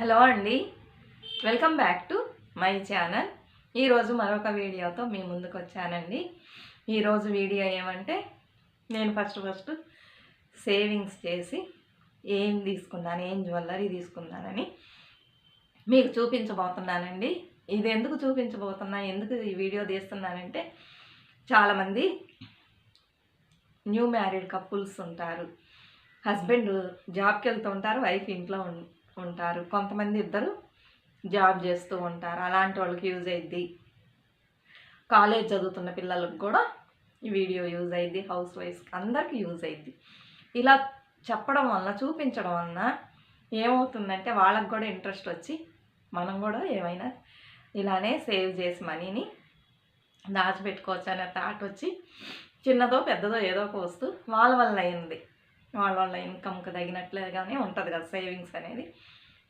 Hello అండి. Welcome back to my channel ఈరోజు మరొక వీడియోతో మీ ముందుకు వచ్చానండి. ఈరోజు వీడియో ఏమంటే నేను ఫస్ట్ ఫస్ట్ సేవింగ్స్ చేసి ఏం తీసుకున్నాను ఏం జ్యువెలరీ తీసుకున్నానని మీకు చూపించబోతున్నానండి. ఇది ఎందుకు చూపించబోతున్నా ఎందుకు ఈ వీడియో తీస్తున్నానంటే చాలామంది న్యూ మ్యారీడ్ కపుల్స్ ఉంటారు. హస్బెండ్ జాబ్కి వెళ్తూ ఉంటారు వైఫ్ ఇంట్లో ఉం- ఉంటారు కొంతమంది ఇద్దరు జాబ్ చేస్తూ ఉంటారు. అలాంటి వాళ్ళకి యూజ్ అయ్యిద్ది కాలేజ్ చదువుతున్న పిల్లలకు కూడా ఈ వీడియో యూజ్ అయ్యిద్ది హౌస్ వైఫ్ అందరికీ యూజ్ అయ్యిద్ది ఇలా చెప్పడం వలన చూపించడం వలన ఏమవుతుందంటే వాళ్ళకు కూడా ఇంట్రెస్ట్ వచ్చి మనం కూడా ఏమైనా ఇలానే సేవ్ చేసి మనీని దాచిపెట్టుకోవచ్చు అనే థాట్ వచ్చి చిన్నదో పెద్దదో ఏదో ఒక వస్తువు వాళ్ళ వల్ల అయింది. వాళ్ళ వాళ్ళ ఇన్కమ్కి తగినట్లుగానే ఉంటుంది కదా సేవింగ్స్ అనేది.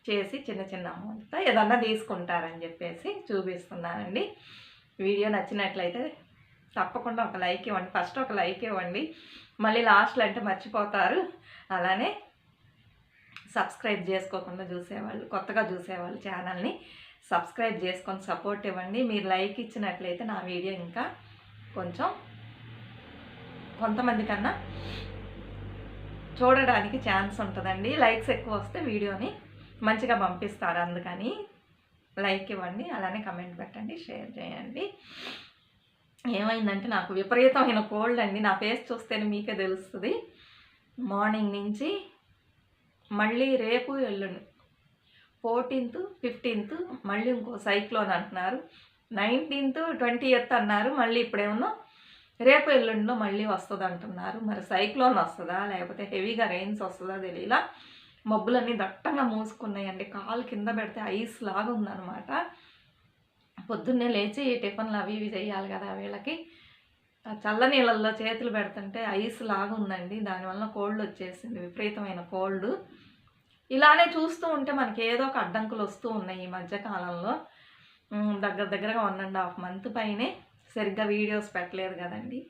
చేసి చిన్న చిన్న అమౌంట్తో ఏదన్నా తీసుకుంటారని చెప్పేసి చూపిస్తున్నానండి. వీడియో నచ్చినట్లయితే తప్పకుండా ఒక లైక్ ఇవ్వండి. ఫస్ట్ ఒక లైక్ ఇవ్వండి. మళ్ళీ లాస్ట్లో అంటే మర్చిపోతారు. అలానే సబ్స్క్రైబ్ చేసుకోకుండా చూసేవాళ్ళు కొత్తగా చూసేవాళ్ళు ఛానల్ని సబ్స్క్రైబ్ చేసుకొని సపోర్ట్ ఇవ్వండి. మీరు లైక్ ఇచ్చినట్లయితే నా వీడియో ఇంకా కొంచెం కొంతమంది కన్నా చూడడానికి ఛాన్స్ ఉంటుందండి. లైక్స్ ఎక్కువ వస్తే వీడియోని మంచిగా పంపిస్తారు అందుకని. లైక్ ఇవ్వండి అలానే కమెంట్ పెట్టండి షేర్ చేయండి. ఏమైందంటే నాకు విపరీతమైన కోల్డ్ అండి. నా ఫేస్ చూస్తేనే మీకే తెలుస్తుంది. మార్నింగ్ నుంచి మళ్ళీ రేపు ఎల్లుండి ఫోర్టీన్త్ ఫిఫ్టీన్త్ మళ్ళీ ఇంకో సైక్లోన్ అంటున్నారు. నైన్టీన్త్ ట్వంటీ ఎయిత్ అన్నారు. మళ్ళీ ఇప్పుడేమన్నా రేపు ఎల్లుండిలో మళ్ళీ వస్తుంది అంటున్నారు మరి సైక్లోన్ వస్తుందా? లేకపోతే హెవీగా రెయిన్స్ వస్తుందా తెలియలా మబ్బులన్నీ దట్టంగా మూసుకున్నాయండి. కాలు కింద పెడితే ఐస్ లాగా ఉందన్నమాట. పొద్దున్నే లేచి టిఫిన్లు అవి ఇవి చేయాలి కదా వీళ్ళకి. ఆ చల్ల నీళ్ళల్లో చేతులు పెడుతుంటే ఐస్ లాగా ఉందండి. దానివల్ల కోల్డ్ వచ్చేసింది విపరీతమైన కోల్డ్. ఇలానే చూస్తూ ఉంటే మనకి ఏదో ఒక అడ్డంకులు వస్తూ ఉన్నాయి ఈ మధ్యకాలంలో దగ్గర దగ్గరగా వన్ అండ్ హాఫ్ మంత్ పైనే. సరిగ్గా వీడియోస్ పెట్టలేదు కదండి.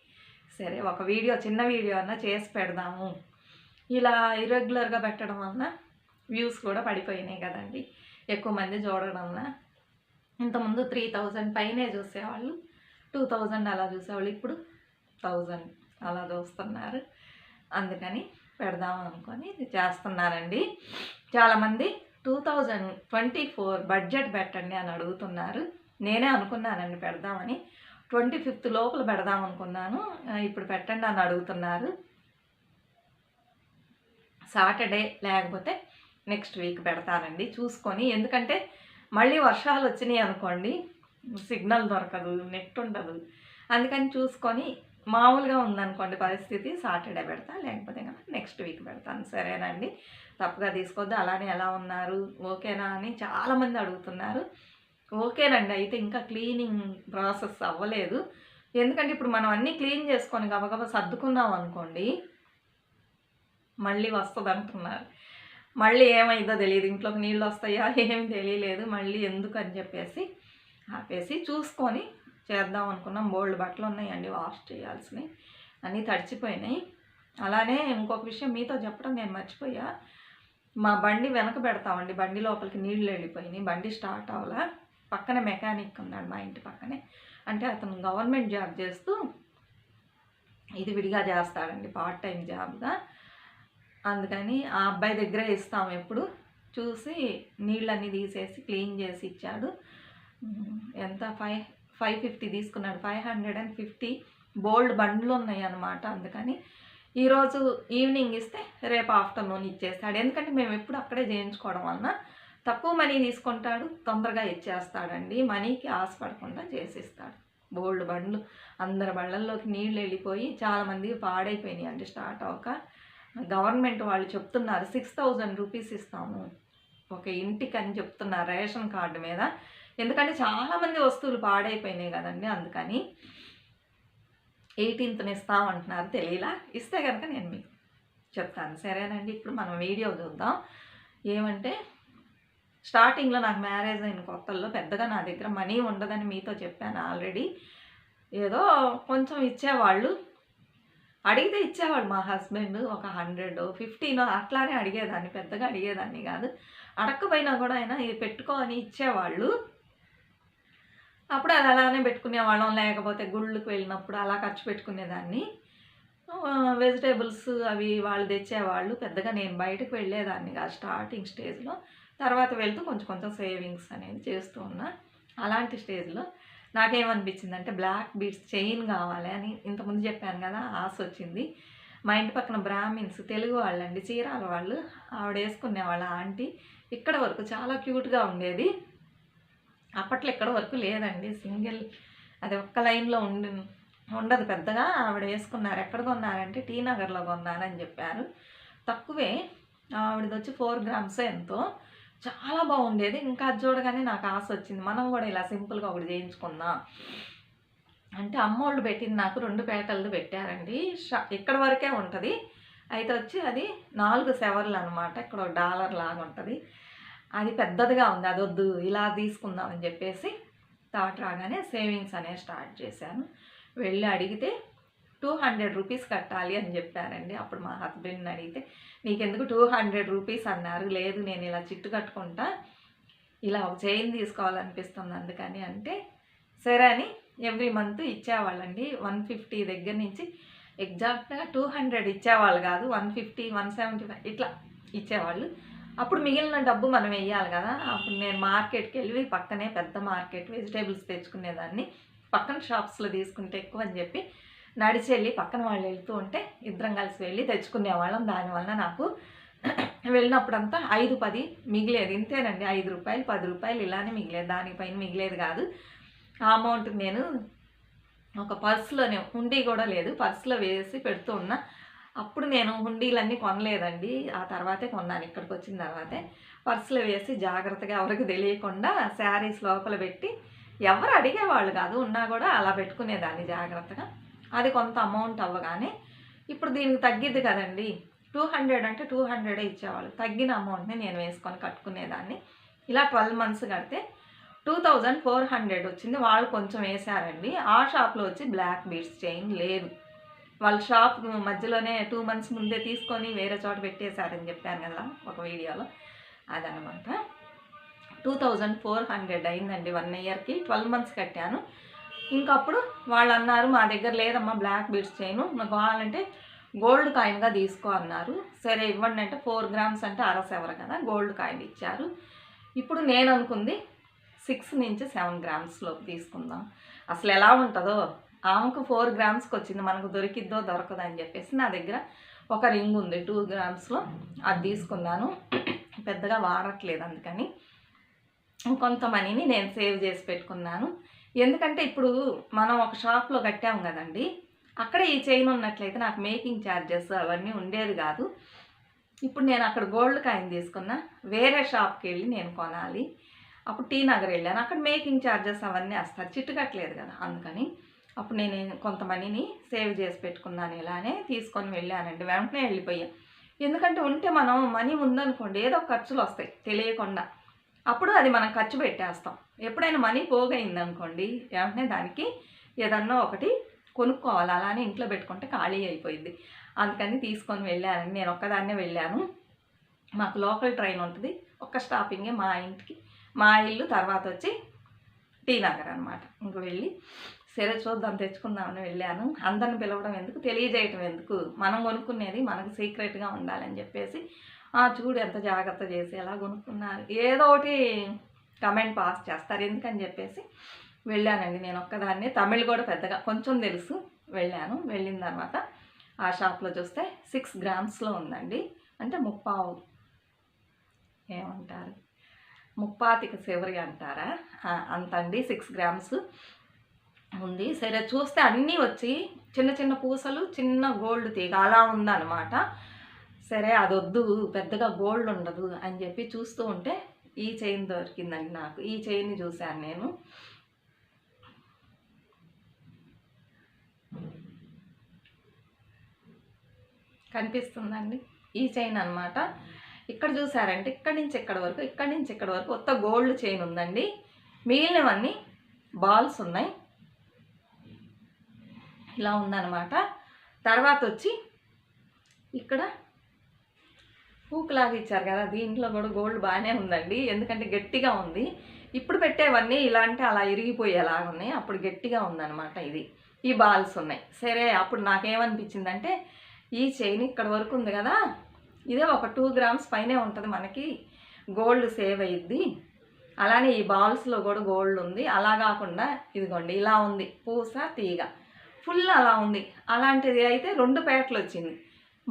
సరే ఒక వీడియో చిన్న వీడియో అన్నా చేసి పెడదాము. ఇలా ఇర్రెగ్యులర్గా పెట్టడం వలన వ్యూస్ కూడా పడిపోయినాయి కదండి. ఎక్కువ మంది చూడడం వలన. ఇంతకుముందు త్రీ థౌజండ్ పైనే చూసేవాళ్ళు టూ థౌజండ్ అలా చూసేవాళ్ళు ఇప్పుడు థౌజండ్ అలా చూస్తున్నారు. అందుకని పెడదాం అనుకొని చేస్తున్నానండి చాలామంది two thousand twenty four budget పెట్టండి అని అడుగుతున్నారు. నేనే అనుకున్నానండి పెడదామని. ట్వంటీ ఫిఫ్త్ లోపల పెడదాం అనుకున్నాను. ఇప్పుడు పెట్టండి అని అడుగుతున్నారు. సాటర్డే లేకపోతే నెక్స్ట్ వీక్ పెడతానండి. చూసుకొని ఎందుకంటే మళ్ళీ వర్షాలు వచ్చినాయి అనుకోండి సిగ్నల్ దొరకదు నెట్ ఉండదు. అందుకని చూసుకొని మామూలుగా ఉందనుకోండి పరిస్థితి సాటర్డే పెడతా లేకపోతే కనుక నెక్స్ట్ వీక్ పెడతాను. సరేనండి. తప్పుగా తీసుకోవద్దు అలానే ఎలా ఉన్నారు? ఓకేనా అని చాలామంది అడుగుతున్నారు. ఓకేనండి. అయితే ఇంకా క్లీనింగ్ ప్రాసెస్ అవ్వలేదు. ఎందుకంటే ఇప్పుడు మనం అన్నీ క్లీన్ చేసుకొని గబగబా సర్దుకున్నాం అనుకోండి మళ్ళీ వస్తుంది అంటున్నారు మళ్ళీ ఏమైందో తెలియదు. ఇంట్లోకి నీళ్ళు వస్తాయా ఏం తెలియలేదు. మళ్ళీ ఎందుకు అని చెప్పేసి ఆపేసి చూసుకొని చేద్దాం అనుకున్నాం. బోల్డ్ బట్టలు ఉన్నాయండి వాష్ చేయాల్సినవి. అన్నీ తడిచిపోయినాయి. అలానే ఇంకొక విషయం మీతో చెప్పడం నేను మర్చిపోయా. మా బండి వెనక పెడతామండి. బండి లోపలికి నీళ్ళు వెళ్ళిపోయినాయి. బండి స్టార్ట్ అవ్వాలా. పక్కనే మెకానిక్ ఉన్నాడు మా ఇంటి పక్కనే. అంటే అతను గవర్నమెంట్ జాబ్ చేస్తూ ఇది విడిగా చేస్తాడండి పార్ట్ టైం జాబ్గా. అందుకని ఆ అబ్బాయి దగ్గరే ఇస్తాం ఎప్పుడు. చూసి నీళ్ళన్నీ తీసేసి క్లీన్ చేసి ఇచ్చాడు. ఎంత? ఫైవ్ ఫైవ్ ఫిఫ్టీ తీసుకున్నాడు. ఫైవ్ హండ్రెడ్ అండ్ ఫిఫ్టీ బోల్డ్ బండ్లు ఉన్నాయి అన్నమాట అందుకని. ఈరోజు ఈవినింగ్ ఇస్తే రేపు ఆఫ్టర్నూన్ ఇచ్చేస్తాడు. ఎందుకంటే మేము ఎప్పుడు అక్కడే చేయించుకోవడం వలన తక్కువ మనీ తీసుకుంటాడు తొందరగా ఇచ్చేస్తాడండి. మనీకి ఆశపడకుండా చేసిస్తాడు. బోల్డ్ బండ్లు అందరి బళ్ళల్లోకి నీళ్ళు వెళ్ళిపోయి చాలామంది పాడైపోయినాయి అండి స్టార్ట్ అవ్వక. గవర్నమెంట్ వాళ్ళు చెప్తున్నారు సిక్స్ థౌజండ్ రూపీస్ ఇస్తాము. ఒక ఇంటికి అని చెప్తున్నారు రేషన్ కార్డు మీద. ఎందుకంటే చాలామంది వస్తువులు పాడైపోయినాయి కదండి అందుకని. ఎయిటీన్త్ని ఇస్తామంటున్నారు తెలియలా? ఇస్తే కనుక నేను మీకు చెప్తాను. సరేనండి ఇప్పుడు మనం వీడియో చూద్దాం. ఏమంటే స్టార్టింగ్లో నాకు మ్యారేజ్ అయిన కొత్తల్లో పెద్దగా నా దగ్గర మనీ ఉండదని మీతో చెప్పాను ఆల్రెడీ. ఏదో కొంచెం ఇచ్చేవాళ్ళు. అడిగితే ఇచ్చేవాడు మా హస్బెండ్ ఒక హండ్రెడ్ ఫిఫ్టీన్ అట్లానే అడిగేదాన్ని పెద్దగా అడిగేదాన్ని కాదు. అడగకపోయినా కూడా ఆయన ఇది పెట్టుకో అని ఇచ్చేవాళ్ళు. అప్పుడు అది అలానే పెట్టుకునేవాళ్ళం. లేకపోతే గుళ్ళకి వెళ్ళినప్పుడు అలా ఖర్చు పెట్టుకునేదాన్ని. వెజిటేబుల్స్ అవి వాళ్ళు తెచ్చేవాళ్ళు. పెద్దగా నేను బయటకు వెళ్ళేదాన్ని కాదు స్టార్టింగ్ స్టేజ్లో. తర్వాత వెళ్తూ కొంచెం కొంచెం సేవింగ్స్ అనేది చేస్తూ ఉన్నా. అలాంటి స్టేజ్లో నాకేమనిపించిందంటే బ్లాక్ బీడ్స్ చైన్ కావాలి అని ఇంతకుముందు చెప్పాను కదా ఆశ వచ్చింది మా ఇంటి పక్కన బ్రాహ్మిన్స్ తెలుగు వాళ్ళండి చీరాల వాళ్ళు ఆవిడ వేసుకునే వాళ్ళ ఆంటీ ఇక్కడ వరకు చాలా క్యూట్గా ఉండేది. అప్పట్లో ఇక్కడ వరకు లేదండి సింగిల్ అది ఒక్క లైన్లో ఉండి ఉండదు పెద్దగా. ఆవిడ వేసుకున్నారు ఎక్కడ కొన్నారంటే టీ నగర్లో కొన్నారని చెప్పారు. తక్కువే ఆవిడది వచ్చి ఫోర్ గ్రామ్స్ ఎంతో. చాలా బాగుండేది. ఇంకా అది చూడగానే నాకు ఆశ వచ్చింది. మనం కూడా ఇలా సింపుల్గా ఒకటి చేయించుకుందాం. అంటే అమ్మోళ్ళు పెట్టింది నాకు రెండు పేటలు పెట్టారండి. షా ఇక్కడ వరకే ఉంటుంది. అయితే వచ్చి అది నాలుగు సెవర్లు అనమాట ఇక్కడ ఒక డాలర్ లాగా ఉంటుంది. అది పెద్దదిగా ఉంది. అది వద్దు ఇలా తీసుకుందాం అని చెప్పేసి థాట్ రాగానే సేవింగ్స్ అనే స్టార్ట్ చేశాను. వెళ్ళి అడిగితే టూ హండ్రెడ్ రూపీస్ కట్టాలి అని చెప్పారండి. అప్పుడు మా హస్బెండ్ని అడిగితే నీకెందుకు టూ హండ్రెడ్ రూపీస్ అన్నారు. లేదు నేను ఇలా చిట్టు కట్టుకుంటా. ఇలా ఒక చైన్ తీసుకోవాలనిపిస్తుంది అందుకని అంటే సరే అని ఎవ్రీ మంత్ ఇచ్చేవాళ్ళండి. వన్ ఫిఫ్టీ దగ్గర నుంచి ఎగ్జాక్ట్గా టూ హండ్రెడ్ ఇచ్చేవాళ్ళు కాదు. One fifty one seventy five ఇట్లా ఇచ్చేవాళ్ళు. అప్పుడు మిగిలిన డబ్బు మనం వెయ్యాలి కదా. అప్పుడు నేను మార్కెట్కి వెళ్ళి పక్కనే పెద్ద మార్కెట్ వెజిటేబుల్స్ తెచ్చుకునేదాన్ని. పక్కన షాప్స్లో తీసుకుంటే ఎక్కువ అని చెప్పి నడిచి వెళ్ళి పక్కన వాళ్ళు వెళ్తూ ఉంటే ఇద్దరం కలిసి వెళ్ళి తెచ్చుకునేవాళ్ళం దానివల్ల నాకు వెళ్ళినప్పుడంతా ఐదు పది మిగిలేదు. ఇంతేనండి. ఐదు రూపాయలు పది రూపాయలు ఇలానే మిగిలేదు. దానిపైన మిగిలేదు కాదు. ఆ అమౌంట్ నేను ఒక పర్సులోనే హుండీ కూడా లేదు. పర్సులో వేసి పెడుతూ ఉన్నా. అప్పుడు నేను హుండీలన్నీ కొనలేదండి. ఆ తర్వాతే కొన్నాను. ఇక్కడికి వచ్చిన తర్వాతే పర్సులో వేసి జాగ్రత్తగా ఎవరికి తెలియకుండా శారీస్ లోపల పెట్టి ఎవరు అడిగేవాళ్ళు కాదు. ఉన్నా కూడా అలా పెట్టుకునేదాన్ని జాగ్రత్తగా. అది కొంత అమౌంట్ అవ్వగానే ఇప్పుడు దీనికి తగ్గిద్ది కదండి. టూ హండ్రెడ్ అంటే టూ హండ్రెడే ఇచ్చేవాళ్ళు. తగ్గిన అమౌంట్ని నేను వేసుకొని కట్టుకునేదాన్ని. ఇలా ట్వెల్వ్ మంత్స్ కడితే టూ థౌజండ్ ఫోర్ హండ్రెడ్ వచ్చింది. వాళ్ళు కొంచెం వేసారండి ఆ షాప్లో వచ్చి బ్లాక్ బీడ్స్ చైన్ లేదు. వాళ్ళ షాప్ మధ్యలోనే టూ మంత్స్ ముందే తీసుకొని వేరే చోట పెట్టేశారని చెప్పాను కదా ఒక వీడియోలో. అదనమాట. టూ థౌజండ్ ఫోర్ హండ్రెడ్ అయిందండి వన్ ఇయర్కి ట్వెల్వ్ మంత్స్ కట్టాను. ఇంకప్పుడు వాళ్ళు అన్నారు మా దగ్గర లేదమ్మా బ్లాక్ బీడ్స్ చైన్ నాకు కావాలంటే గోల్డ్ కాయిన్గా తీసుకో అన్నారు. సరే ఇవ్వండి అంటే ఫోర్ గ్రామ్స్ అంటే అరసెవరు కదా గోల్డ్ కాయిన్ ఇచ్చారు. ఇప్పుడు నేను అనుకుంది సిక్స్ నుంచి సెవెన్ గ్రామ్స్లో తీసుకుందాం. అసలు ఎలా ఉంటుందో? ఆమెకు ఫోర్ గ్రామ్స్కి వచ్చింది మనకు దొరికిద్దో దొరకదో అని చెప్పేసి నా దగ్గర ఒక రింగ్ ఉంది టూ గ్రామ్స్లో అది తీసుకున్నాను. పెద్దగా వాడట్లేదు అందుకని. కొంత మనీని నేను సేవ్ చేసి పెట్టుకున్నాను. ఎందుకంటే ఇప్పుడు మనం ఒక షాప్లో కట్టాము కదండి అక్కడ ఈ చైన్ ఉన్నట్లయితే నాకు మేకింగ్ ఛార్జెస్ అవన్నీ ఉండేది కాదు. ఇప్పుడు నేను అక్కడ గోల్డ్ కాయిన్ తీసుకున్నా వేరే షాప్కి వెళ్ళి నేను కొనాలి. అప్పుడు టీ నగర్ వెళ్ళాను. అక్కడ మేకింగ్ ఛార్జెస్ అవన్నీ వస్తారు చిట్టు కట్టలేదు కదా అందుకని. అప్పుడు నేను కొంత మనీని సేవ్ చేసి పెట్టుకున్నాను ఇలానే తీసుకొని వెళ్ళానండి. వెంటనే వెళ్ళిపోయా ఎందుకంటే ఉంటే మనం మనీ ఉందనుకోండి ఏదో ఖర్చులు వస్తాయి తెలియకుండా. అప్పుడు అది మనం ఖర్చు పెట్టేస్తాం. ఎప్పుడైనా మనీ పోగైంది అనుకోండి వెంటనే దానికి ఏదన్నా ఒకటి కొనుక్కోవాలి. అలానే ఇంట్లో పెట్టుకుంటే ఖాళీ అయిపోయింది అందుకని తీసుకొని వెళ్ళానండి. నేను ఒక్కదాన్నే వెళ్ళాను. మాకు లోకల్ ట్రైన్ ఉంటుంది. ఒక్క స్టాపింగే మా ఇంటికి. మా ఇల్లు తర్వాత వచ్చి టీ నగర్ అనమాట ఇంక వెళ్ళి సరే చూద్దాం తెచ్చుకుందామని వెళ్ళాను. అందరిని పిలవడం ఎందుకు? తెలియజేయటం ఎందుకు? మనం కొనుక్కునేది మనకు సీక్రెట్గా ఉండాలని చెప్పేసి చూడు ఎంత జాగ్రత్త చేసి ఎలా కొనుక్కున్నారు. ఏదో ఒకటి కమెంట్ పాస్ చేస్తారు. ఎందుకని చెప్పేసి వెళ్ళానండి. నేను ఒక్కదాన్నే. తమిళ్ కూడా పెద్దగా కొంచెం తెలుసు. వెళ్ళాను. వెళ్ళిన తర్వాత ఆ షాప్లో చూస్తే సిక్స్ గ్రామ్స్లో ఉందండి. అంటే ముప్పావు ఏమంటారు? ముప్పాతిక చివరి అంటారా? అంతండి. అంత అండి సిక్స్ గ్రామ్స్ ఉంది. సరే చూస్తే అన్నీ వచ్చి చిన్న చిన్న పూసలు చిన్న గోల్డ్ తీగ అలా ఉందన్నమాట. సరే అది వద్దు పెద్దగా గోల్డ్ ఉండదు అని చెప్పి చూస్తూ ఉంటే ఈ చైన్ దొరికిందండి నాకు. ఈ చైన్ని చూశాను నేను. కనిపిస్తుందండి? ఈ చైన్ అన్నమాట. ఇక్కడ చూసారంటే ఇక్కడి నుంచి ఇక్కడ వరకు ఇక్కడి నుంచి ఇక్కడ వరకు కొత్త గోల్డ్ చైన్ ఉందండి. మిగిలినవన్నీ బాల్స్ ఉన్నాయి. ఇలా ఉందన్నమాట. తర్వాత వచ్చి ఇక్కడ పూకులాగా ఇచ్చారు కదా దీంట్లో కూడా గోల్డ్ బాగానే ఉందండి. ఎందుకంటే గట్టిగా ఉంది. ఇప్పుడు పెట్టేవన్నీ ఇలా అంటే అలా ఇరిగిపోయేలాగా ఉన్నాయి అప్పుడు గట్టిగా ఉందన్నమాట ఇది. ఈ బాల్స్ ఉన్నాయి. సరే అప్పుడు నాకేమనిపించిందంటే ఈ చైన్ ఇక్కడ వరకు ఉంది కదా ఇదే ఒక టూ గ్రామ్స్ పైనే ఉంటుంది మనకి. గోల్డ్ సేవ్ అయ్యిద్ది అలానే ఈ బాల్స్లో కూడా గోల్డ్ ఉంది. అలా కాకుండా ఇదిగోండి ఇలా ఉంది. పూస తీగ. ఫుల్ అలా ఉంది. అలాంటిది అయితే రెండు పేటలు వచ్చింది.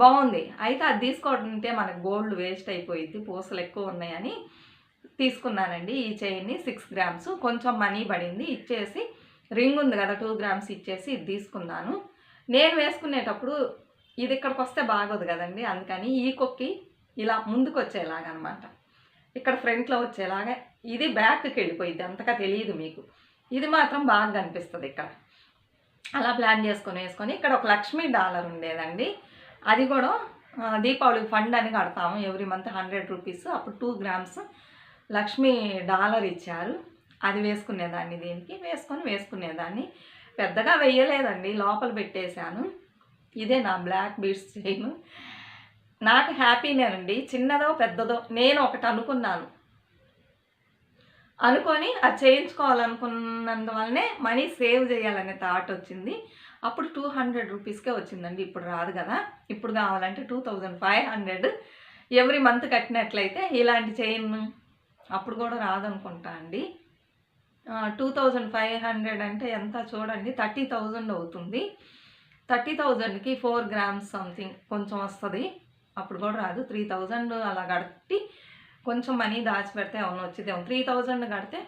బాగుంది. అయితే అది తీసుకోవాలంటే మనకు గోల్డ్ వేస్ట్ అయిపోయింది పూసలు ఎక్కువ ఉన్నాయని తీసుకున్నానండి. ఈ చైన్ని సిక్స్ గ్రామ్స్ కొంచెం మనీ పడింది ఇచ్చేసి రింగ్ ఉంది కదా టూ గ్రామ్స్ ఇచ్చేసి ఇది తీసుకున్నాను. నేను వేసుకునేటప్పుడు ఇది ఇక్కడికి వస్తే బాగోదు కదండి అందుకని ఈ కొక్కి ఇలా ముందుకు వచ్చేలాగనమాట ఇక్కడ ఫ్రంట్లో వచ్చేలాగా ఇది బ్యాక్కి వెళ్ళిపోయింది అంతగా తెలియదు మీకు. ఇది మాత్రం బాగా కనిపిస్తుంది ఇక్కడ. అలా ప్లాన్ చేసుకొని వేసుకొని ఇక్కడ ఒక లక్ష్మీ డాలర్ ఉండేదండి. అది కూడా దీపావళికి ఫండ్ అని కడతాము. Every month hundred rupees. అప్పుడు టూ గ్రామ్స్ లక్ష్మీ డాలర్ ఇచ్చారు. అది వేసుకునేదాన్ని దీనికి. వేసుకొని వేసుకునేదాన్ని. పెద్దగా వెయ్యలేదండి లోపల పెట్టేశాను. ఇదే నా బ్లాక్ బీడ్స్ చైన్. నాకు హ్యాపీనేనండి. చిన్నదో పెద్దదో నేను ఒకటి అనుకున్నాను. అనుకొని అది చేయించుకోవాలనుకున్నందువల్లనే మనీ సేవ్ చేయాలనే థాట్ వచ్చింది. అప్పుడు టూ హండ్రెడ్ రూపీస్కే వచ్చిందండి. ఇప్పుడు రాదు కదా. ఇప్పుడు కావాలంటే two thousand five hundred every month కట్టినట్లయితే ఇలాంటి చైన్ అప్పుడు కూడా రాదనుకుంటా అండి. టూ థౌజండ్ ఫైవ్ హండ్రెడ్ అంటే ఎంత చూడండి. థర్టీ థౌజండ్ అవుతుంది. థర్టీ థౌజండ్కి ఫోర్ గ్రామ్స్ సంథింగ్ కొంచెం వస్తుంది. అప్పుడు కూడా రాదు. త్రీ థౌజండ్ అలా కట్టి కొంచెం మనీ దాచిపెడితే అవును వచ్చిదేమో త్రీ థౌజండ్ కడితే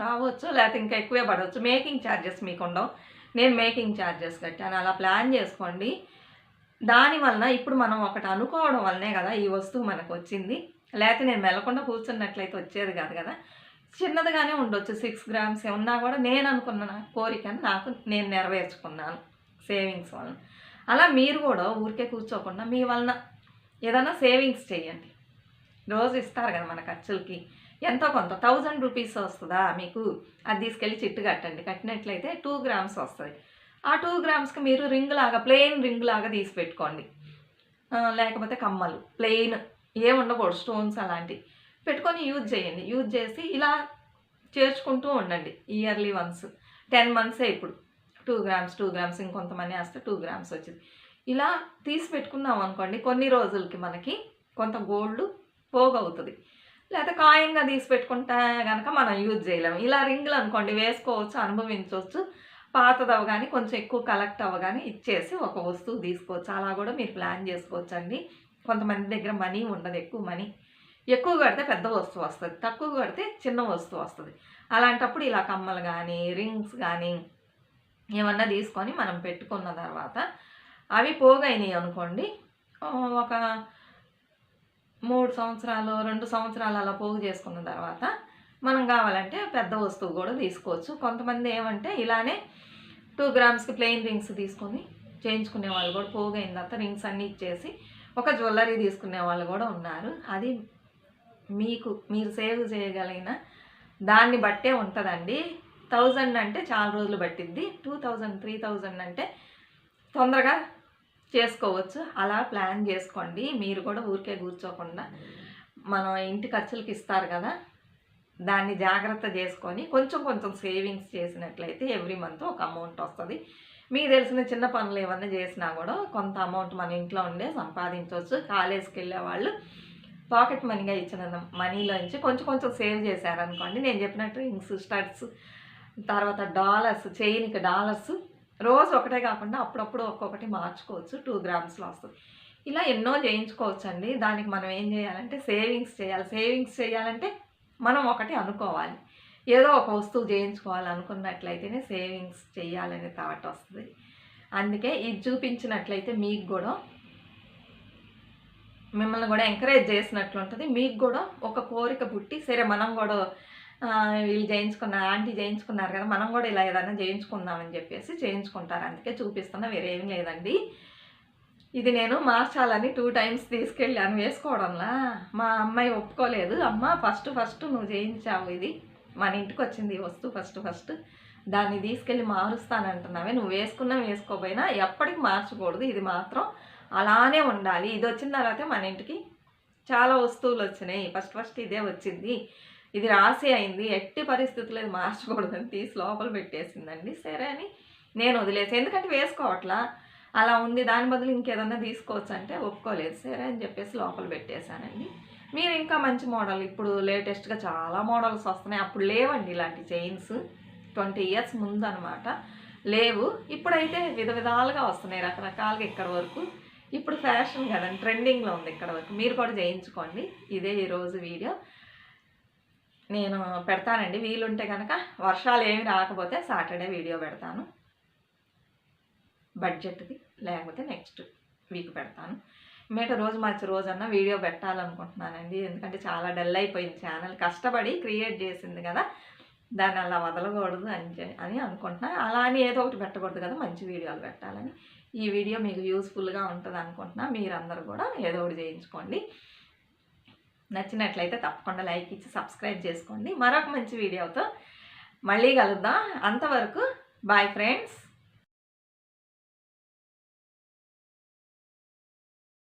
రావచ్చు లేకపోతే ఇంకా ఎక్కువే పడవచ్చు. మేకింగ్ ఛార్జెస్ మీకు ఉండవు నేను మేకింగ్ ఛార్జెస్ కట్టాను. అలా ప్లాన్ చేసుకోండి. దానివలన ఇప్పుడు మనం ఒకటి అనుకోవడం వల్లనే కదా ఈ వస్తువు మనకు వచ్చింది. లేకపోతే నేను మెల్లకుండా కూర్చున్నట్లయితే వచ్చేది కాదు కదా. చిన్నదిగానే ఉండొచ్చు. సిక్స్ గ్రామ్స్ ఉన్నా కూడా నేను అనుకున్న నా కోరికను నాకు నేను నెరవేర్చుకున్నాను సేవింగ్స్ వలన. అలా మీరు కూడా ఊరికే కూర్చోకుండా మీ వలన ఏదైనా సేవింగ్స్ చేయండి. రోజు ఇస్తారు కదా మన ఖర్చులకి. ఎంతో కొంత? థౌజండ్ రూపీస్ వస్తుందా మీకు? అది తీసుకెళ్ళి చిట్టు కట్టండి. కట్టినట్లయితే టూ గ్రామ్స్ వస్తుంది. ఆ టూ గ్రామ్స్కి మీరు రింగ్ లాగా ప్లెయిన్ రింగ్ లాగా తీసి పెట్టుకోండి. లేకపోతే కమ్మలు. ప్లెయిన్ ఏముండకూడదు స్టోన్స్ అలాంటివి పెట్టుకొని యూజ్ చేయండి. యూజ్ చేసి ఇలా చేర్చుకుంటూ ఉండండి. ఇయర్లీ వన్స్ టెన్ మంత్సే ఇప్పుడు. టూ గ్రామ్స్ టూ గ్రామ్స్ ఇంకొంతమంది వేస్తే టూ గ్రామ్స్ వచ్చింది. ఇలా తీసి పెట్టుకున్నాం అనుకోండి కొన్ని రోజులకి మనకి కొంత గోల్డ్ పోగవుతుంది. లేకపోతే కాయంగా తీసి పెట్టుకుంటే కనుక మనం యూజ్ చేయలేము. ఇలా రింగులు అనుకోండి వేసుకోవచ్చు అనుభవించవచ్చు. పాతది అవగాని కొంచెం ఎక్కువ కలెక్ట్ అవ్వగానే ఇచ్చేసి ఒక వస్తువు తీసుకోవచ్చు. అలా కూడా మీరు ప్లాన్ చేసుకోవచ్చు అండి కొంతమంది దగ్గర మనీ ఉండదు ఎక్కువ మనీ. ఎక్కువ కడితే పెద్ద వస్తువు వస్తుంది తక్కువ కడితే చిన్న వస్తువు వస్తుంది. అలాంటప్పుడు ఇలా కమ్మలు కానీ రింగ్స్ కానీ ఏమన్నా తీసుకొని మనం పెట్టుకున్న తర్వాత అవి పోగైనాయి అనుకోండి ఒక మూడు సంవత్సరాలు రెండు సంవత్సరాలు అలా పోగు చేసుకున్న తర్వాత మనం కావాలంటే పెద్ద వస్తువు కూడా తీసుకోవచ్చు. కొంతమంది ఏమంటే ఇలానే టూ గ్రామ్స్కి ప్లెయిన్ రింగ్స్ తీసుకొని చేయించుకునే వాళ్ళు కూడా పోగైన తర్వాత రింగ్స్ అన్నీ ఇచ్చేసి ఒక జ్యువెలరీ తీసుకునే వాళ్ళు కూడా ఉన్నారు. అది మీకు మీరు సేవ్ చేయగలిగిన దాన్ని బట్టే ఉంటుందండి. థౌజండ్ అంటే చాలా రోజులు పట్టిద్ది. టూ థౌజండ్ త్రీ థౌజండ్ అంటే తొందరగా చేసుకోవచ్చు. అలా ప్లాన్ చేసుకోండి. మీరు కూడా ఊరికే కూర్చోకుండా మనం ఇంటి ఖర్చులకి ఇస్తారు కదా దాన్ని జాగ్రత్త చేసుకొని కొంచెం కొంచెం సేవింగ్స్ చేసినట్లయితే ఎవ్రీ మంత్ ఒక అమౌంట్ వస్తుంది. మీకు తెలిసిన చిన్న పనులు ఏమన్నా చేసినా కూడా కొంత అమౌంట్ మన ఇంట్లో ఉండే సంపాదించవచ్చు. కాలేజ్కి వెళ్ళే వాళ్ళు పాకెట్ మనీగా ఇచ్చిన మనీలోంచి కొంచెం కొంచెం సేవ్ చేశారనుకోండి. నేను చెప్పినట్టు రింగ్స్ స్టడ్స్ తర్వాత డాలర్స్ చైన్కి డాలర్స్ రోజు ఒకటే కాకుండా అప్పుడప్పుడు ఒక్కొక్కటి మార్చుకోవచ్చు టూ గ్రామ్స్లో వస్తుంది ఇలా ఎన్నో చేయించుకోవచ్చు అండి దానికి మనం ఏం చేయాలంటే సేవింగ్స్ చేయాలి. సేవింగ్స్ చేయాలంటే మనం ఒకటి అనుకోవాలి. ఏదో ఒక వస్తువు చేయించుకోవాలి అనుకున్నట్లయితేనే సేవింగ్స్ చేయాలనే థాట్ వస్తుంది. అందుకే ఇది చూపించినట్లయితే మీకు కూడా మిమ్మల్ని కూడా ఎంకరేజ్ చేసినట్లు ఉంటుంది మీకు కూడా ఒక కోరిక పుట్టి సరే మనం కూడా వీళ్ళు చేయించుకున్న ఆంటీ చేయించుకున్నారు కదా మనం కూడా ఇలా ఏదైనా చేయించుకుందామని చెప్పేసి చేయించుకుంటారు. అందుకే చూపిస్తున్నా వేరేం లేదండి. ఇది నేను మార్చాలని టూ టైమ్స్ తీసుకెళ్ళాను వేసుకోవడంలా. మా అమ్మాయి ఒప్పుకోలేదు. అమ్మ ఫస్ట్ ఫస్ట్ నువ్వు చేయించావు ఇది. మన ఇంటికి వచ్చింది వస్తువు ఫస్ట్ ఫస్ట్. దాన్ని తీసుకెళ్ళి మారుస్తానంటున్నావే. నువ్వు వేసుకున్నా వేసుకోపోయినా ఎప్పటికి మార్చకూడదు. ఇది మాత్రం అలానే ఉండాలి. ఇది వచ్చిన తర్వాత మన ఇంటికి చాలా వస్తువులు వచ్చినాయి. ఫస్ట్ ఫస్ట్ ఇదే వచ్చింది. ఇది రాసి అయింది. ఎట్టి పరిస్థితులు ఇది మార్చకూడదని తీసి లోపల పెట్టేసిందండి. సరే అని నేను వదిలేసి. ఎందుకంటే వేసుకోవట్లా. అలా ఉంది. దాని బదులు ఇంకేదన్నా తీసుకోవచ్చు అంటే ఒప్పుకోలేదు. సరే అని చెప్పేసి లోపల పెట్టేశానండి. మీరు ఇంకా మంచి మోడల్. ఇప్పుడు లేటెస్ట్గా చాలా మోడల్స్ వస్తున్నాయి. అప్పుడు లేవండి ఇలాంటి చైన్స్. ట్వంటీ ఇయర్స్ ముందు అనమాట లేవు. ఇప్పుడైతే విధ విధాలుగా వస్తున్నాయి. రకరకాలుగా ఇక్కడ వరకు. ఇప్పుడు ఫ్యాషన్ కదండి. ట్రెండింగ్లో ఉంది ఇక్కడ వరకు. మీరు కూడా చేయించుకోండి. ఇదే ఈరోజు వీడియో. నేను పెడతానండి. వీలుంటే కనుక వర్షాలు ఏమి రాకపోతే సాటర్డే వీడియో పెడతాను. బడ్జెట్ది లేకపోతే నెక్స్ట్ వీక్ పెడతాను. మేట రోజు మార్చి రోజన్నా వీడియో పెట్టాలనుకుంటున్నానండి. ఎందుకంటే చాలా డల్ అయిపోయింది ఛానల్. కష్టపడి క్రియేట్ చేసింది కదా. దాన్ని అలా వదలకూడదు అని అని అనుకుంటున్నా. అలా అని ఏదో ఒకటి పెట్టకూడదు కదా మంచి వీడియోలు పెట్టాలని. ఈ వీడియో మీకు యూస్ఫుల్గా ఉంటుంది అనుకుంటున్నా మీరందరూ కూడా ఏదో ఒకటి చేయించుకోండి. నచ్చినట్లయితే తప్పకుండా లైక్ ఇచ్చి సబ్స్క్రైబ్ చేసుకోండి. మరొక మంచి వీడియోతో మళ్ళీ కలుద్దాం. అంతవరకు బాయ్ ఫ్రెండ్స్.